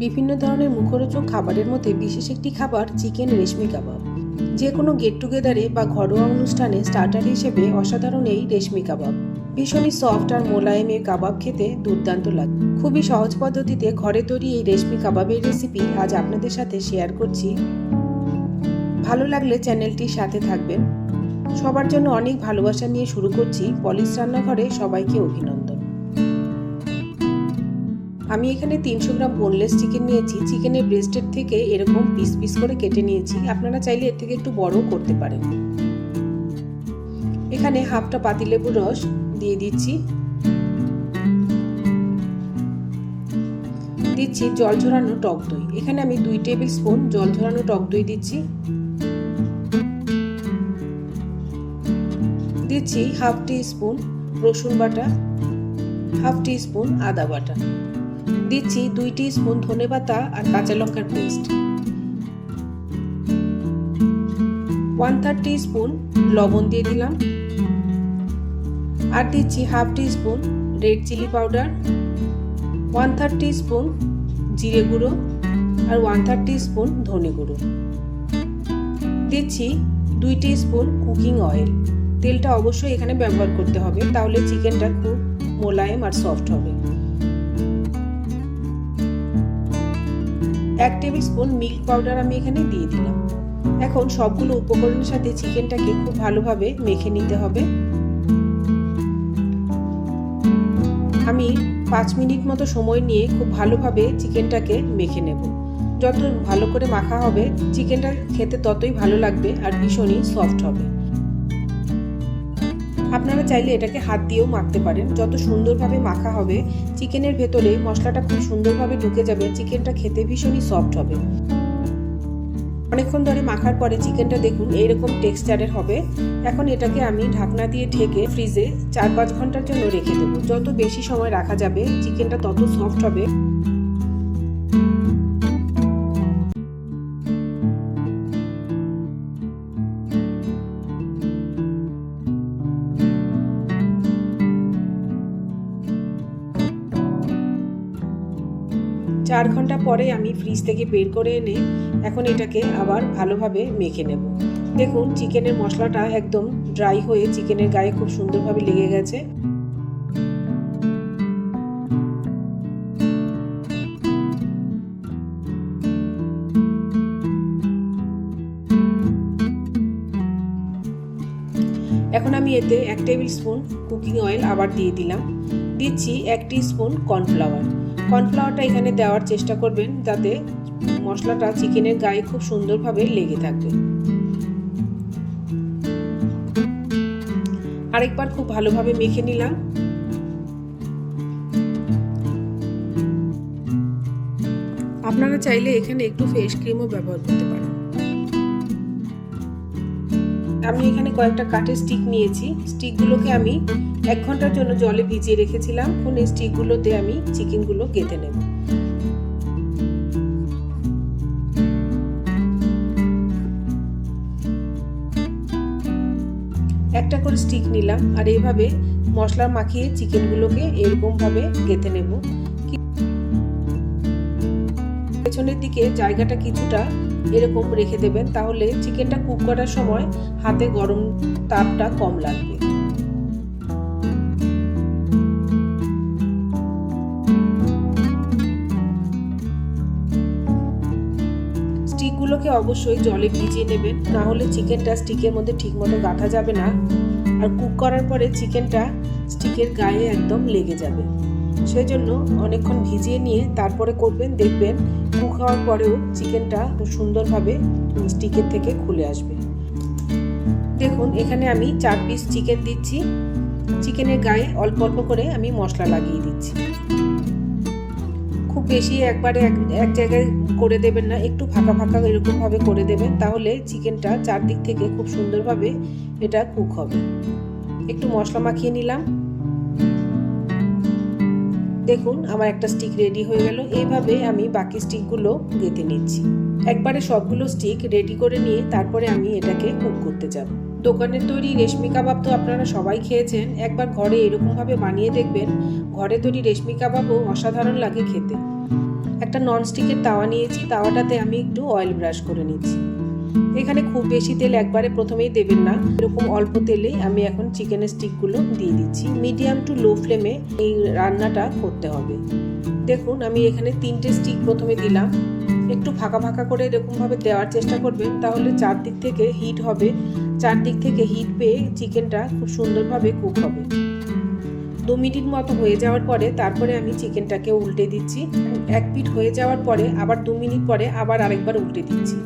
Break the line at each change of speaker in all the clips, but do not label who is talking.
বিভিন্ন ধরনের মুখরোচক খাবারের মধ্যে বিশেষ একটি খাবার চিকেন রেশমি কাবাব। যে কোনো গেট টুগেদারে বা ঘরোয়া অনুষ্ঠানে স্টার্টার হিসেবে অসাধারণ এই রেশমি কাবাব। ভীষণই সফট আর মোলায়েম এই কাবাব খেতে দুর্দান্ত লাগে। খুবই সহজ পদ্ধতিতে ঘরে তৈরি এই রেশমি কাবাবের রেসিপি আজ আপনাদের সাথে শেয়ার করছি। ভালো লাগলে চ্যানেলটির সাথে থাকবেন। সবার জন্য অনেক ভালোবাসা নিয়ে শুরু করছি পলিশ রান্নাঘরে সবাইকে অভিনন্দন। আমি এখানে তিনশো গ্রাম বোনলেস চিকেন নিয়েছি। চিকেনের ব্রেস্টের থেকে এরকম পিস পিস করে কেটে নিয়েছি। আপনারা চাইলে এর থেকে একটু বড়ও করতে পারেন। এখানে হাফটা পাতিলেবুর রস দিয়ে দিচ্ছি। দিচ্ছি জল ঝরানো টক দই। এখানে আমি দুই টেবিল স্পুন জল ঝরানো টক দই দিচ্ছি। দিচ্ছি হাফ টি স্পুন রসুন বাটা হাফ টি স্পুন আদা বাটা। দিচ্ছি দুই টি স্পুন ধনে পাতা আর কাঁচা লঙ্কার পেস্ট। ওয়ান থার্ড স্পুন লবণ দিয়ে দিলাম। আর দিচ্ছি half teaspoon red chilli powder one third spoon জিরে গুঁড়ো আর ওয়ান থার্ড স্পুন ধনে গুঁড়ো। দিচ্ছি দুই টি স্পুন কুকিং অয়েল তেলটা অবশ্যই এখানে ব্যবহার করতে হবে, তাহলে চিকেনটা খুব মোলায়েম আর সফট হবে। এক টেবিল স্পুন মিল্ক পাউডার আমি এখানে দিয়ে দিলাম। এখন সবগুলো উপকরণের সাথে চিকেনটাকে খুব ভালোভাবে মেখে নিতে হবে। আমি পাঁচ মিনিট মতো সময় নিয়ে খুব ভালোভাবে চিকেনটাকে মেখে নেব। যত ভালো করে মাখা হবে, চিকেনটা খেতে ততই ভালো লাগবে আর ভীষণই সফট হবে। আপনারা চাইলে এটাকে হাত দিয়েও মাখতে পারেন। যত সুন্দরভাবে মাখা হবে, চিকেনের ভেতরে মশলাটা খুব সুন্দরভাবে ঢুকে যাবে, চিকেনটা খেতে ভীষণই সফট হবে। অনেকক্ষণ ধরে মাখার পরে চিকেনটা দেখুন এইরকম টেক্সচারের হবে। এখন এটাকে আমি ঢাকনা দিয়ে ঢেকে ফ্রিজে চার পাঁচ ঘণ্টার জন্য রেখে দেবো। যত বেশি সময় রাখা যাবে, চিকেনটা তত সফট হবে। পরে আমি ফ্রিজ থেকে বের করে এনে এখন এটাকে আবার ভালোভাবে মেখে নেব। দেখুন চিকেনের মশলাটা একদম ড্রাই হয়ে চিকেনের গায়ে খুব সুন্দরভাবে লেগে গেছে। এখন আমি এতে এক টেবিল স্পুন কুকিং অয়েল আবার দিয়ে দিলাম। দিচ্ছি এক স্পুন কর্নফ্লাওয়ার কর্নফ্লাওয়ারটা এখানে দেওয়ার চেষ্টা করবেন যাতে মশলাটা চিকেনের গায়ে খুব সুন্দরভাবে লেগে থাকবে। আরেকবার খুব ভালোভাবে মেখে নিলাম। আপনারা চাইলে এখানে একটু ফেস ক্রিমও ব্যবহার করতে পারেন। আমি এখানে কয়েকটা কাঠের স্টিক নিয়েছি। স্টিকগুলোকে আমি এক ঘণ্টার জন্য জলে ভিজিয়ে রেখেছিলাম। এখন স্টিকগুলোতে আমি চিকেনগুলো গেঁথে নেব। একটা করে স্টিক নিলাম আর এইভাবে মশলা মাখিয়ে চিকেনগুলোকে এরকমভাবে গেঁথে নেব। পেছনের দিকে জায়গাটা কিছুটা এরকম রেখে দেবেন, তাহলে চিকেনটা কুক করার সময় হাতে গরম তাপটা কম লাগবে। স্টিকগুলোকে অবশ্যই জলে ভিজিয়ে নেবেন না হলে চিকেনটা স্টিকের মধ্যে ঠিকমতো গাঁথা যাবে না। আর কুক করার পরে চিকেনটা স্টিকের গায়ে একদম লেগে যাবে। সেই জন্য অনেকক্ষণ ভিজিয়ে নিয়ে তারপরে করবেন, দেখবেন কুক হওয়ার পরেও চিকেনটা সুন্দরভাবে স্টিকের থেকে খুলে আসবে। দেখুন, এখানে আমি চার পিস চিকেন দিচ্ছি। চিকেনের গায়ে অল্প অল্প করে আমি মশলা লাগিয়ে দিচ্ছি। বেশি একবারে এক জায়গায় করে দেবেন না, একটু ফাঁকা ফাঁকা এরকমভাবে করে দেবেন, তাহলে চিকেনটা চারদিক থেকে খুব সুন্দরভাবে এটা কুক হবে। একটু মশলা মাখিয়ে নিলাম। দেখুন, আমার একটা স্টিক রেডি হয়ে গেল। এইভাবে আমি বাকি স্টিকগুলো গেঁথে নিচ্ছি। একবারে সবগুলো স্টিক রেডি করে নিয়ে তারপরে আমি এটাকে কুক করতে যাব। দোকানের তৈরি রেশমি কাবাব তো আপনারা সবাই খেয়েছেন। একবার ঘরে এরকমভাবে বানিয়ে দেখবেন, ঘরে তৈরি রেশমি কাবাবও অসাধারণ লাগে খেতে। একটা ননস্টিকের তাওয়া নিয়েছি, তাওয়াটাতে আমি একটু অয়েল ব্রাশ করে নিচ্ছি। এখানে খুব বেশি তেল একবারে প্রথমেই দেবেন না। এরকম অল্প তেলেই আমি এখন চিকেনের স্টিকগুলো দিয়ে দিচ্ছি। মিডিয়াম টু লো ফ্লেমে এই রান্নাটা করতে হবে। দেখুন, আমি এখানে তিনটে স্টিক প্রথমে দিলাম। একটু ফাঁকা ফাঁকা করে এরকমভাবে দেওয়ার চেষ্টা করবেন তাহলে চারদিক থেকে হিট হবে। চারদিক থেকে হিট পেয়ে চিকেনটা খুব সুন্দরভাবে কুক হবে। দু মিনিট মতো হয়ে যাওয়ার পরে তারপরে আমি চিকেনটাকে উল্টে দিচ্ছি। এক পিট হয়ে যাওয়ার পরে আবার দু মিনিট পরে আবার আরেকবার উল্টে দিচ্ছি।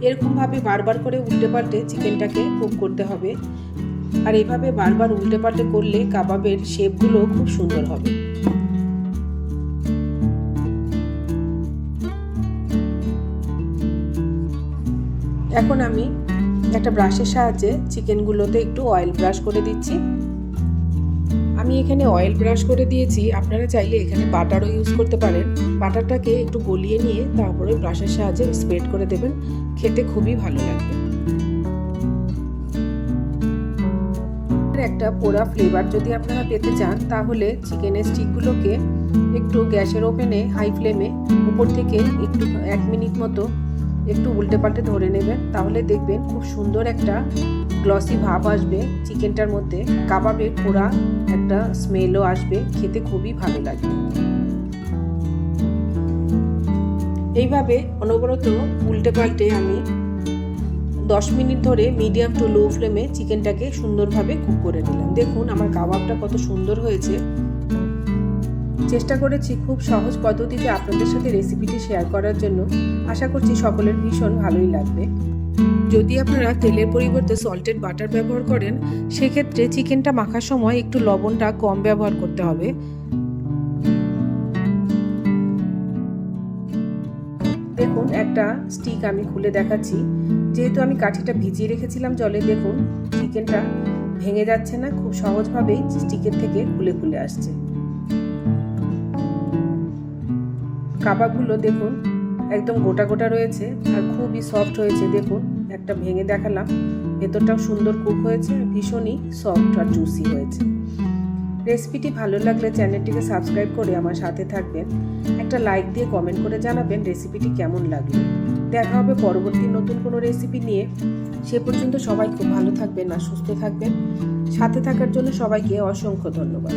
এরকমভাবে বারবার করে উল্টে পাল্টে চিকেনটাকে কুক করতে হবে। আর এভাবে বারবার উল্টে পাল্টে করলে কাবাবের শেপগুলো খুব সুন্দর হবে। এখন আমি একটা ব্রাশের সাহায্যে চিকেনগুলোতে একটু অয়েল ব্রাশ করে দিচ্ছি। আমি এখানে অয়েল ব্রাশ করে দিয়েছি। আপনারা চাইলে এখানে বাটারও ইউজ করতে পারেন। বাটারটাকে একটু গলিয়ে নিয়ে তারপরে ব্রাশের সাহায্যে স্প্রেড করে দেবেন। খেতে খুবই ভালো লাগবে। একটা পোড়া ফ্লেভার যদি আপনারা পেতে চান, তাহলে চিকেনের স্টিকগুলোকে একটু গ্যাসের ওভেনে হাই ফ্লেমে উপর থেকে একটু এক মিনিট মতো একটু উল্টে পাল্টে ধরে নেবেন, তাহলে দেখবেন খুব সুন্দর একটা গ্লসি ভাব আসবে। চিকেনটার মধ্যে কাবাবের পোড়া একটা স্মেলও আসবে, খেতে খুবই ভালো লাগবে। এইভাবে অনবরত উল্টে পাল্টে আমি দশ মিনিট ধরে মিডিয়াম টু লো ফ্লেমে চিকেনটাকে সুন্দরভাবে কুক করে নিলাম। দেখুন, আমার কাবাবটা কত সুন্দর হয়েছে। চেষ্টা করেছি খুব সহজ পদ্ধতিতে আপনাদের সাথে রেসিপিটি শেয়ার করার জন্য। আশা করছি সকলের ভীষণ ভালোই লাগবে। যদি আপনারা তেলের পরিবর্তে সল্টেড বাটার ব্যবহার করেন, সেক্ষেত্রে চিকেনটা মাখার সময় একটু লবণটা কম ব্যবহার করতে হবে। দেখুন, একটা স্টিক আমি খুলে দেখাচ্ছি। যেহেতু আমি কাঠিটা ভিজিয়ে রেখেছিলাম জলে, দেখুন, চিকেনটা ভেঙে যাচ্ছে না, খুব সহজভাবেই স্টিকের থেকে খুলে খুলে আসছে। কাবাবগুলো দেখুন, একদম গোটা গোটা রয়েছে আর খুবই সফট হয়েছে, দেখুন, একটা ভেঙে দেখালাম। ভেতরটাও সুন্দর কুক হয়েছে, ভীষণই সফট আর জুসি হয়েছে। রেসিপিটি ভালো লাগলে চ্যানেলটিকে সাবস্ক্রাইব করে আমার সাথে থাকবেন। একটা লাইক দিয়ে কমেন্ট করে জানাবেন রেসিপিটি কেমন লাগল। দেখা হবে পরবর্তী নতুন কোনো রেসিপি নিয়ে। সে পর্যন্ত সবাই খুব ভালো থাকবেন আর সুস্থ থাকবেন। সাথে থাকার জন্য সবাইকে অসংখ্য ধন্যবাদ।